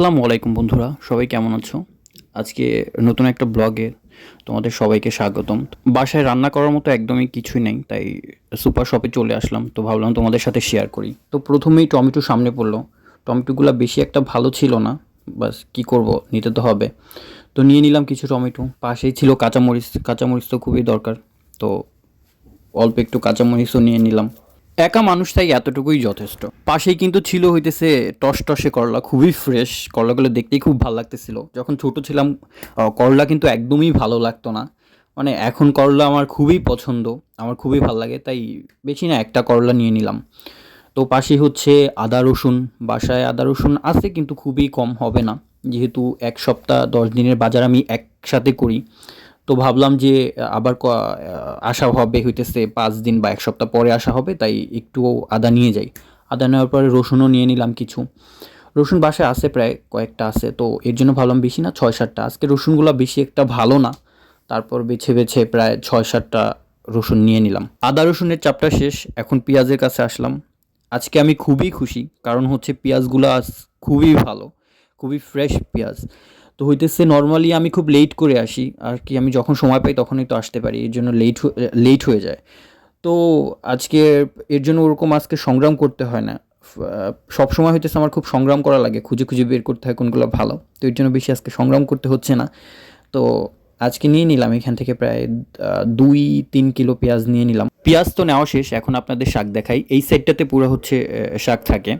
আসসালামু আলাইকুম বন্ধুরা, সবাই কেমন আছো? আজকে নতুন একটা ব্লগে তোমাদের সবাইকে স্বাগতম। বাসায় রান্না করার মতো একদমই কিছুই নেই, তাই সুপার শপে চলে আসলাম, তো ভাবলাম তোমাদের সাথে শেয়ার করি। তো প্রথমেই টমেটো সামনে পড়ল। টমেটোগুলো বেশি একটা ভালো ছিল না, বাস কি করব, নিতে তো হবে। তো নিয়ে নিলাম কিছু টমেটো, পাশেই ছিল কাঁচামরিচ কাঁচামরিচ তো খুবই দরকার, তো অল্প একটু কাঁচামরিচও নিয়ে নিলাম। একা মানুষ তাই এতটুকুই যথেষ্ট। পাশেই কিন্তু ছিল হইতেছে টস টসে করলা, খুবই ফ্রেশ করলাগুলো দেখতেই খুব ভালো লাগতেছিল। যখন ছোট ছিলাম করলা কিন্তু একদমই ভালো লাগতো না। মানে এখন করলা আমার খুবই পছন্দ, আমার খুবই ভালো লাগে, তাই বেশি না একটা করলা নিয়ে নিলাম। তো পাশে হচ্ছে আদা রসুন, বাসায় আদা রসুন আছে কিন্তু খুবই কম হবে না। যেহেতু এক সপ্তাহ, দশ দিনের বাজার আমি একসাথে করি। তো ভাবলাম যে, আবার আসা হবে, হইতেছে পাঁচ দিন বা এক সপ্তাহ পরে আসা হবে, তাই একটু আদা নিয়ে যাই। আদা নেওয়ার পরে রসুনও নিয়ে নিলাম কিছু। রসুন বাসায় আছে প্রায় কয়েকটা আছে, তো এর জন্য ভাবলাম বেশি না, ছয় সাতটা। আজকে রসুনগুলো বেশি একটা ভালো না, তারপর বেছে বেছে প্রায় ছয় সাতটা রসুন নিয়ে নিলাম। আদা রসুনের চাপটা শেষ, এখন পেঁয়াজের কাছে আসলাম। আজকে আমি খুবই খুশি, কারণ হচ্ছে পেঁয়াজগুলো খুবই ভালো, খুবই ফ্রেশ পেঁয়াজ। তো হইতেছে নর্মালি আমি খুব লেট করে আসি। আর কি আমি যখন সময় পাই তখনই তো আসতে পারি, এর জন্য লেট লেট হয়ে যায়। তো আজকে এর জন্য ওরকম আজকে সংগ্রাম করতে হয় না। সব সময় হইতেছে আমার খুব সংগ্রাম করা লাগে, খুঁজে খুঁজে বের করতে হয় কোনগুলো ভালো। তো এর জন্য বেশি আজকে সংগ্রাম করতে হচ্ছে না। তো আজকে নিয়ে নিলাম এখান থেকে প্রায় দুই, তিন কিলো পেঁয়াজ নিয়ে নিলাম। পেঁয়াজ তো নেওয়া শেষ, এখন আপনাদের শাক দেখাই। এই সাইডটাতে পুরো হচ্ছে শাক থাকে।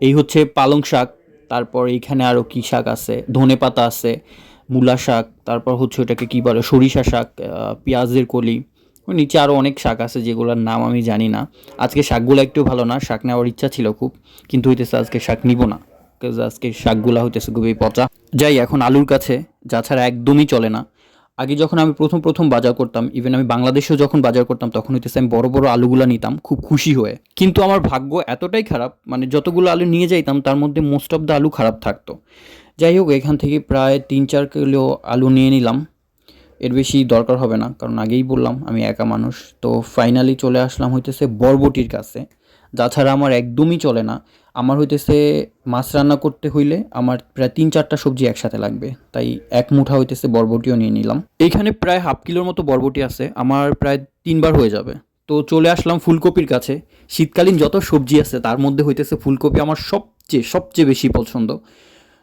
এই হচ্ছে পালং শাক। তারপর এইখানে আরও কী শাক আছে? ধনে পাতা আছে, মূলা শাক, তারপর হচ্ছে ওটাকে কী বলে? সরিষা শাক পেঁয়াজের কলি। নিচে আরও অনেক শাক আছে যেগুলোর নাম আমি জানি না। আজকে শাকগুলো একটু ভালো না, শাক নেওয়ার ইচ্ছা ছিল খুব, কিন্তু হইতেছে আজকে শাক নিব না আজকে শাকগুলো হইতেছে খুবই পচা। যাই, এখন আলুর কাছে, যা ছাড়া একদমই চলে না। আগে যখন আমি প্রথম প্রথম বাজার করতাম ইভেন আমি বাংলাদেশেও যখন বাজার করতাম, তখন হইতেছে আমি বড় বড় আলুগুলা নিতাম, খুব খুশি হয়ে। কিন্তু আমার ভাগ্য এতটাই খারাপ মানে যতগুলো আলু নিয়ে যাইতাম, তার মধ্যে মোস্ট অফ দ্য আলু খারাপ থাকতো। যাই হোক, এখান থেকে প্রায় তিন চার কিলো আলু নিয়ে নিলাম। এর বেশি দরকার হবে না, কারণ আগেই বললাম, আমি একা মানুষ। তো ফাইনালি চলে আসলাম হইতেছে বরবটির কাছে। যা ছাড়া আমার একদমই চলে না। আমার হইতেছে মাছ রান্না করতে হইলে আমার প্রায় তিন চারটা সবজি একসাথে লাগবে। তাই এক মুঠা হইতেছে বরবটিও নিয়ে নিলাম। এইখানে প্রায় হাফ কিলোর মতো বরবটি আছে। আমার প্রায় তিনবার হয়ে যাবে। তো চলে আসলাম ফুলকপির কাছে। শীতকালীন যত সবজি আছে, তার মধ্যে হইতেছে ফুলকপি আমার সবচেয়ে সবচেয়ে বেশি পছন্দ।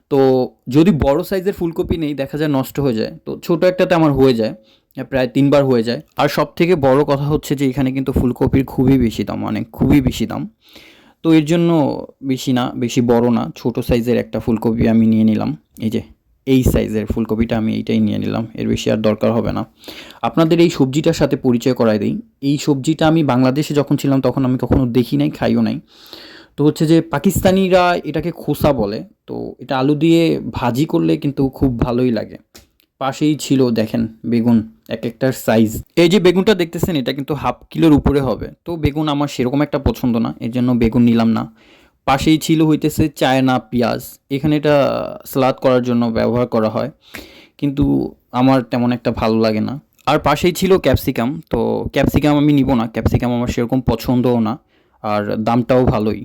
তো যদি বড় সাইজের ফুলকপি নেই, দেখা যায় নষ্ট হয়ে যায়। তো ছোট একটাতে আমার হয়ে যায়। প্রায় তিনবার হয়ে যায়। আর সব থেকে বড় কথা হচ্ছে যে, এখানে কিন্তু ফুলকপির খুবই বেশি দাম মানে খুবই বেশি দাম। তো এর জন্য বেশি না, বেশি বড় না, ছোট সাইজের একটা ফুলকপি আমি নিয়ে নিলাম। এই যে, এই সাইজের ফুলকপিটা আমি এইটাই নিয়ে নিলাম, এর বেশি আর দরকার হবে না। আপনাদের এই সবজিটার সাথে পরিচয় করাই দিই। এই সবজিটা আমি বাংলাদেশে যখন ছিলাম, তখন আমি কখনো দেখি নাই, খাইও নাই। তো হচ্ছে যে, পাকিস্তানিরা এটাকে খোসা বলে। তো এটা আলু দিয়ে ভাজি করলে কিন্তু খুব ভালোই লাগে। পাশেই ছিল, দেখেন, বেগুন, এক একটার সাইজ এই যে বেগুনটা দেখতেছেন, এটা কিন্তু হাফ কিলোর উপরে হবে। তো বেগুন আমার সেরকম একটা পছন্দ না, এর জন্য বেগুন নিলাম না। পাশেই ছিল হইতেছে চায়না পেঁয়াজ। এখানে এটা সালাদ করার জন্য ব্যবহার করা হয়, কিন্তু আমার তেমন একটা ভালো লাগে না। আর পাশেই ছিল ক্যাপসিকাম তো ক্যাপসিকাম আমি নিব না। ক্যাপসিকাম আমার সেরকম পছন্দও না, আর দামটাও ভালোই।